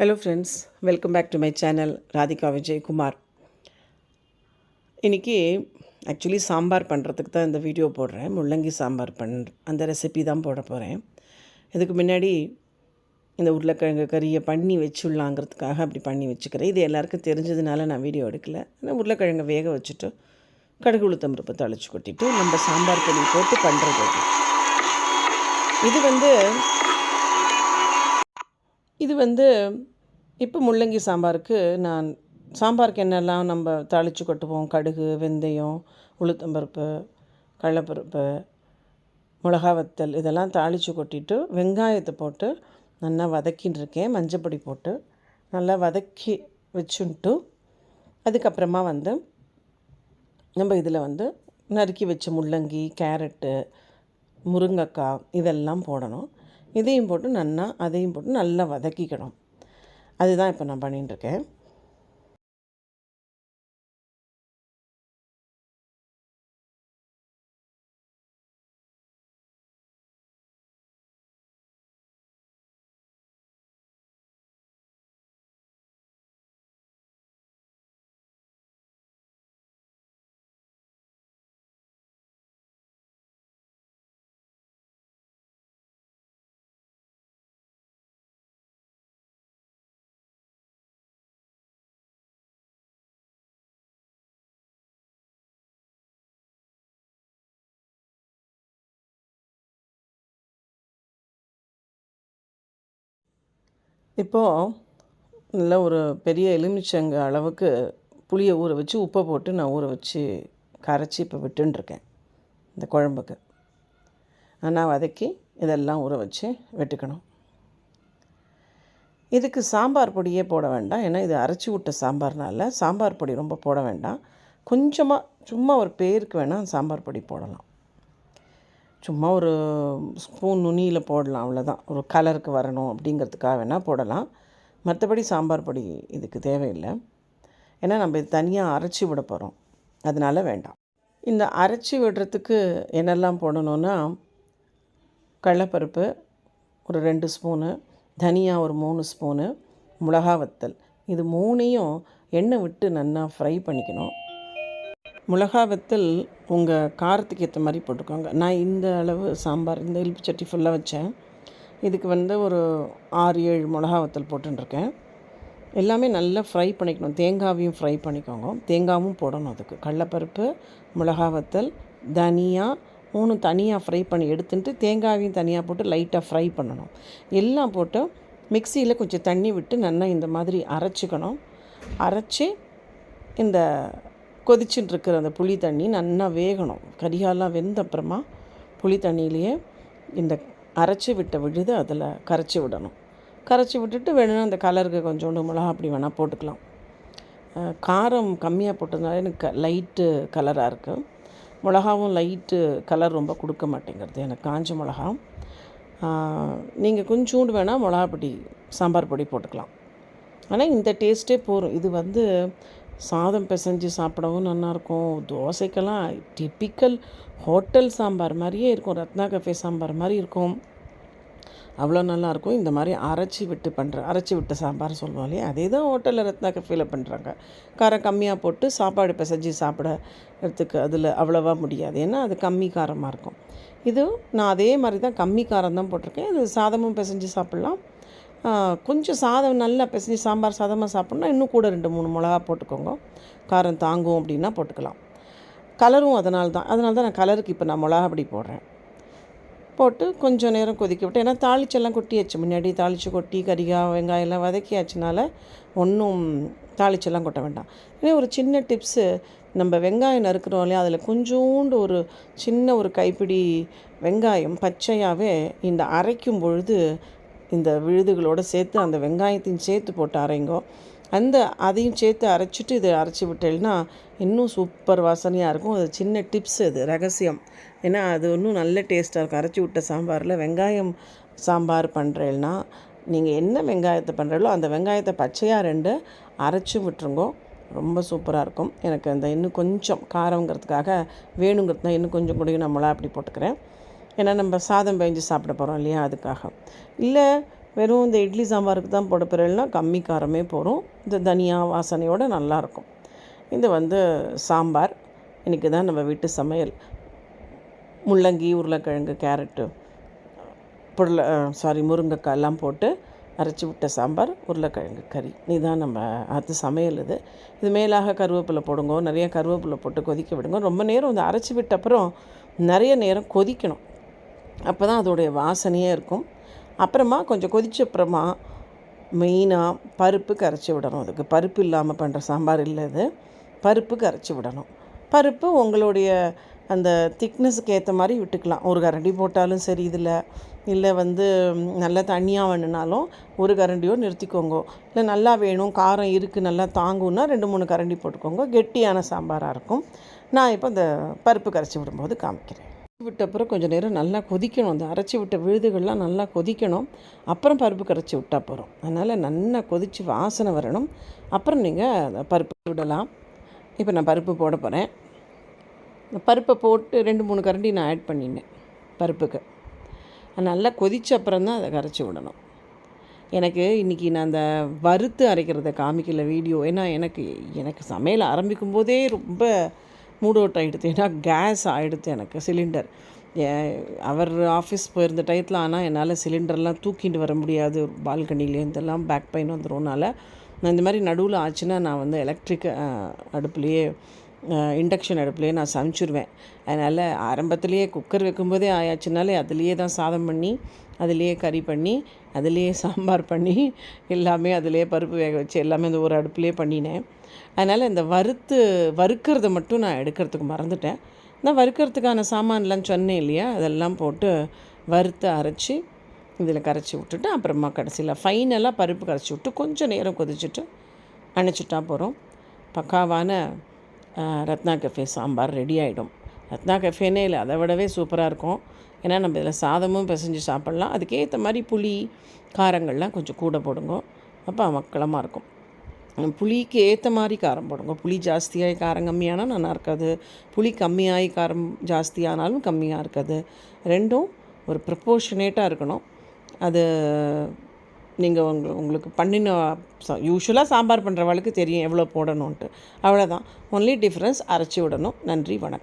Hello friends welcome back to my channel Radhika Vijayakumar இன்றைக்கி actually sambar பண்ணுறதுக்கு தான் இந்த வீடியோ போடுறேன். முள்ளங்கி சாம்பார் பண் அந்த ரெசிபி தான் போட போகிறேன் இதுக்கு முன்னாடி இந்த உருளைக்கிழங்கு கறியை பண்ணி வச்சுடலாங்கிறதுக்காக அப்படி பண்ணி வச்சுக்கிறேன். இது எல்லாருக்கும் தெரிஞ்சதுனால நான் வீடியோ எடுக்கல. ஆனால் உருளைக்கிழங்கு வேக வச்சுட்டு கடுகு உளுத்தம் பருப்பு தொலைச்சி கொட்டிட்டு நம்ம சாம்பார் பொடி போட்டு பண்ணுறது இது. இது வந்து இது வந்து இப்போ முள்ளங்கி சாம்பாருக்கு நான் சாம்பாருக்கு என்னெல்லாம் நம்ம தாளித்து கொட்டுவோம் கடுகு வெந்தயம் உளுத்தம்பருப்பு கடலப்பருப்பு மிளகா வத்தல் இதெல்லாம் தாளித்து கொட்டிட்டு வெங்காயத்தை போட்டு நல்லா வதக்கின்னு இருக்கேன் மஞ்சப்பொடி போட்டு நல்லா வதக்கி வச்சுன்ட்டு அதுக்கப்புறமா வந்து நம்ம இதில் வந்து நறுக்கி வச்ச முள்ளங்கி கேரட்டு முருங்கைக்காய் இதெல்லாம் போடணும். இதையும் போட்டு நல்லா அதையும் போட்டு நல்லா வதக்கிக்கணும். அதுதான் இப்போ நான் பண்ணிட்டு இப்போது நல்ல ஒரு பெரிய எலுமிச்சங்க அளவுக்கு புளியை ஊற வச்சு உப்பை போட்டு நான் ஊற வச்சு கரைச்சி இப்போ விட்டுருக்கேன் இந்த குழம்புக்கு. ஆனால் வதக்கி இதெல்லாம் ஊற வச்சு வெட்டுக்கணும். இதுக்கு சாம்பார் பொடியே போட வேண்டாம். ஏன்னா இது அரைச்சி விட்ட சாம்பார்னால சாம்பார் பொடி ரொம்ப போட வேண்டாம். கொஞ்சமாக சும்மா ஒரு பேருக்கு வேணால் சாம்பார் பொடி போடலாம். சும்மா ஒரு ஸ்பூன் நுனியில் போடலாம் அவ்வளோதான் ஒரு கலருக்கு வரணும் அப்படிங்கிறதுக்காக வேணால் போடலாம். மற்றபடி சாம்பார் பொடி இதுக்கு தேவையில்லை. ஏன்னா நம்ம இது தனியாக அரைச்சி விட போகிறோம் அதனால வேண்டாம். இந்த அரைச்சி விடுறதுக்கு என்னெல்லாம் போடணுன்னா கடலப்பருப்பு ஒரு ரெண்டு ஸ்பூனு தனியா ஒரு மூணு ஸ்பூனு மிளகா வத்தல். இது மூணையும் எண்ணெய் விட்டு நல்லா ஃப்ரை பண்ணிக்கணும். மிளகா வத்தல் உங்கள் காரத்துக்கு ஏற்ற மாதிரி போட்டுக்கோங்க. நான் இந்த அளவு சாம்பார் இந்த இலுப்பு சட்டி ஃபுல்லாக வச்சேன். இதுக்கு வந்து ஒரு ஆறு ஏழு மிளகா வத்தல் போட்டுருக்கேன் எல்லாமே நல்லா ஃப்ரை பண்ணிக்கணும். தேங்காவையும் ஃப்ரை பண்ணிக்கோங்க. தேங்காவும் போடணும் அதுக்கு. கடலப்பருப்பு மிளகா வத்தல் தனியா மூணு தனியாக ஃப்ரை பண்ணி எடுத்துட்டு தேங்காவையும் தனியாக போட்டு லைட்டாக ஃப்ரை பண்ணணும். எல்லாம் போட்டு மிக்சியில் கொஞ்சம் தண்ணி விட்டு நல்லா இந்த மாதிரி அரைச்சிக்கணும். அரைச்சி இந்த கொதிச்சுட்டு இருக்கிற அந்த புளி தண்ணி நல்லா வேகணும். கரிகாலாம் வெந்த அப்புறமா புளி தண்ணியிலேயே இந்த அரைச்சி விட்ட விழுது அதில் கரைச்சி விடணும். கரைச்சி விட்டுட்டு வேணும்னா அந்த கலருக்கு கொஞ்சோண்டு மிளகா அப்படி வேணால் போட்டுக்கலாம். காரம் கம்மியாக போட்டதுனால எனக்கு லைட்டு கலராக இருக்குது மிளகாவும் லைட்டு கலர் ரொம்ப கொடுக்க மாட்டேங்கிறது எனக்கு காஞ்ச மிளகா. நீங்கள் கொஞ்சோண்டு வேணால் மிளகா பொடி சாம்பார் பொடி போட்டுக்கலாம். ஆனால் இந்த டேஸ்ட்டே போதும். இது வந்து சாதம் பிசைஞ்சு சாப்பிடவும் நல்லாயிருக்கும். தோசைக்கெல்லாம் டிப்பிக்கல் ஹோட்டல் சாம்பார் மாதிரியே இருக்கும். ரத்னா கஃபே சாம்பார் மாதிரி இருக்கும். அவ்வளோ நல்லாயிருக்கும். இந்த மாதிரி அரைச்சி விட்டு பண்ணுற அரைச்சி விட்டு சாம்பார் சொல்லுவோம் இல்லையா? அதே தான் ஹோட்டலில் ரத்னா கஃபேல பண்ணுறாங்க காரம் கம்மியாக போட்டு சாப்பாடு பிசைஞ்சு சாப்பிடறதுக்கு அதில் அவ்வளோவா முடியாது. ஏன்னா அது கம்மி காரமாக இருக்கும். இது நான் அதே மாதிரி தான் கம்மி காரம் தான் போட்டிருக்கேன். இது சாதமும் பிசைஞ்சு சாப்பிட்லாம். கொஞ்சம் சாதம் நல்லா பிசைஞ்சு சாம்பார் சாதமாக சாப்பிட்ணுன்னா இன்னும் கூட ரெண்டு மூணு மிளகா போட்டுக்கோங்க. காரம் தாங்கும் அப்படின்னா போட்டுக்கலாம். கலரும் அதனால தான். அதனால தான் நான் கலருக்கு இப்போ நான் மிளகா அப்படி போடுறேன். போட்டு கொஞ்சம் நேரம் கொதிக்க விட்டு ஏன்னா தாளிச்செல்லாம் கொட்டியாச்சு. முன்னாடி தாளித்து கொட்டி கறிகாய் வெங்காயம் எல்லாம் வதக்கியாச்சுனால ஒன்றும் தாளிச்செல்லாம் கொட்ட வேண்டாம். இதே ஒரு சின்ன டிப்ஸு நம்ம வெங்காயம் நறுக்கிறோம் இல்லையா அதில் கொஞ்சோண்டு ஒரு சின்ன ஒரு கைப்பிடி வெங்காயம் பச்சையாகவே இந்த அரைக்கும் பொழுது இந்த விழுதுகளோடு சேர்த்து அந்த வெங்காயத்தையும் சேர்த்து போட்டு அரைங்கோ அந்த அதையும் சேர்த்து அரைச்சிட்டு இதை அரைச்சி விட்டேன்னா இன்னும் சூப்பர் வாசனையாக இருக்கும். அது சின்ன டிப்ஸ் அது ரகசியம். ஏன்னா அது இன்னும் நல்ல டேஸ்ட்டாக இருக்கும். அரைச்சி விட்ட சாம்பாரில் வெங்காயம் சாம்பார் பண்ணுறேன்னா நீங்கள் என்ன வெங்காயத்தை பண்ணுறீங்களோ அந்த வெங்காயத்தை பச்சையாக ரெண்டு அரைச்சி விட்டுருங்கோ. ரொம்ப சூப்பராக இருக்கும். எனக்கு அந்த இன்னும் கொஞ்சம் காரங்கிறதுக்காக வேணுங்கிறது தான் இன்னும் கொஞ்சம் கூட நான் மிளகா அப்படி போட்டுக்கிறேன். ஏன்னா நம்ம சாதம் பெஞ்சு சாப்பிட போகிறோம் இல்லையா அதுக்காக. இல்லை வெறும் இந்த இட்லி சாம்பாருக்கு தான் போட பிறல்னா கம்மி காரமே போகிறோம் இந்த தனியா வாசனையோடு நல்லாயிருக்கும் இது வந்து சாம்பார். இன்றைக்கி தான் நம்ம வீட்டு சமையல். முள்ளங்கி உருளைக்கிழங்கு கேரட்டு புடலை சாரி முருங்கைக்காய் எல்லாம் போட்டு அரைச்சி விட்ட சாம்பார் உருளைக்கிழங்கு கறி. இதுதான் நம்ம அது சமையல் இது. இது மேலாக கருவேப்பிலை போடுங்க நிறைய கருவேப்பிலை போட்டு கொதிக்க விடுங்க. ரொம்ப நேரம் வந்து அரைச்சி விட்ட அப்புறம் நிறைய நேரம் கொதிக்கணும். அப்போ தான் அதோடைய வாசனையே இருக்கும். அப்புறமா கொஞ்சம் கொதிச்ச அப்புறமா மெயினாக பருப்பு கரைச்சி விடணும். அதுக்கு பருப்பு இல்லாமல் பண்ணுற சாம்பார் இல்லை இது பருப்பு கரைச்சி விடணும். பருப்பு உங்களுடைய அந்த திக்னஸுக்கு ஏற்ற மாதிரி விட்டுக்கலாம். ஒரு கரண்டி போட்டாலும் சரி இதில் இல்லை வந்து நல்லா தண்ணியாக வேணுனாலும் ஒரு கரண்டியோ நிறுத்திக்கோங்க. இல்லை நல்லா வேணும் காரம் இருக்குது நல்லா தாங்கும்னா ரெண்டு மூணு கரண்டி போட்டுக்கோங்க. கெட்டியான சாம்பாராக இருக்கும். நான் இப்போ இந்த பருப்பு கரைச்சி விடும்போது காமிக்கிறேன். விட்ட அப்புறம் கொஞ்சம் நேரம் நல்லா கொதிக்கணும். அந்த அரைச்சி விட்ட விழுதுகள்லாம் நல்லா கொதிக்கணும். அப்புறம் பருப்பு கரைச்சி விட்டால் போகிறோம் அதனால் நல்லா கொதித்து வாசனை வரணும். அப்புறம் நீங்கள் பருப்பு விடலாம். இப்போ நான் பருப்பு போட போகிறேன் பருப்பை போட்டு ரெண்டு மூணு கரண்டி நான் ஆட் பண்ணினேன் பருப்புக்கு. நல்லா கொதிச்ச அப்புறம் தான் அதை கரைச்சி விடணும். எனக்கு இன்றைக்கி நான் அந்த வறுத்து அரைக்கிறத காமிக்கல வீடியோ. ஏன்னா எனக்கு எனக்கு சமையல் ஆரம்பிக்கும் போதே ரொம்ப மூட் அவுட் ஆகிடுது ஏன்னா கேஸ் ஆகிடுது எனக்கு சிலிண்டர் அவர் ஆஃபீஸ் போயிருந்த டயத்தில் ஆனால் என்னால் சிலிண்டர்லாம் தூக்கிட்டு வர முடியாது. பால்கனிலேருந்தெல்லாம் பேக் பெயின் வந்துடும்னால நான் இந்த மாதிரி நடுவில் ஆச்சுன்னா நான் வந்து எலக்ட்ரிக் அடுப்புலேயே இண்டக்ஷன் அடுப்புலேயே நான் சமைச்சிருவேன். அதனால் ஆரம்பத்துலேயே குக்கர் வைக்கும்போதே ஆயாச்சுனாலே அதுலேயே தான் சாதம் பண்ணி அதுலேயே கறி பண்ணி அதுலேயே சாம்பார் பண்ணி எல்லாமே அதுலேயே பருப்பு வேக வச்சு எல்லாமே அந்த ஒரு அடுப்புலேயே பண்ணினேன். அதனால் இந்த வறுத்து வறுக்கிறத மட்டும் நான் எடுக்கிறதுக்கு மறந்துட்டேன். நான் வறுக்கிறதுக்கான சாமான்லாம் சொன்னேன் இல்லையா? அதெல்லாம் போட்டு வறுத்து அரைச்சி இதில் கரைச்சி விட்டுட்டு அப்புறமா கடைசியில் ஃபைனலாக பருப்பு கரைச்சி விட்டு கொஞ்சம் நேரம் கொதிச்சுட்டு அணைச்சிட்டா போகிறோம் பக்காவான ரத்னா கஃபே சாம்பார் ரெடி ஆகிடும் ரத்னா கஃபேனே இல்லை அதை விடவே சூப்பராக இருக்கும். ஏன்னா நம்ம இதில் சாதமும் பிசைஞ்சு சாப்பிட்லாம். அதுக்கேற்ற மாதிரி புளி காரங்கள்லாம் கொஞ்சம் கூட போடுங்க. அப்போ மக்களமாக இருக்கும். புளிக்கு ஏற்ற மாதிரி காரம் போடுங்க. புளி ஜாஸ்தியாகி காரம் கம்மியானால் நல்லா இருக்காது. புளி கம்மியாகி காரம் ஜாஸ்தியானாலும் கம்மியாக இருக்காது. ரெண்டும் ஒரு ப்ரப்போர்ஷனேட்டாக இருக்கணும். அது நீங்கள் உங்க உங்களுக்கு பண்ணின யூஸ்வலாக சாம்பார் பண்ணுறவளுக்கு தெரியும் எவ்வளோ போடணுன்ட்டு அவ்வளோதான் ஒன்லி டிஃப்ரென்ஸ் அரைச்சி விடணும். நன்றி வணக்கம்.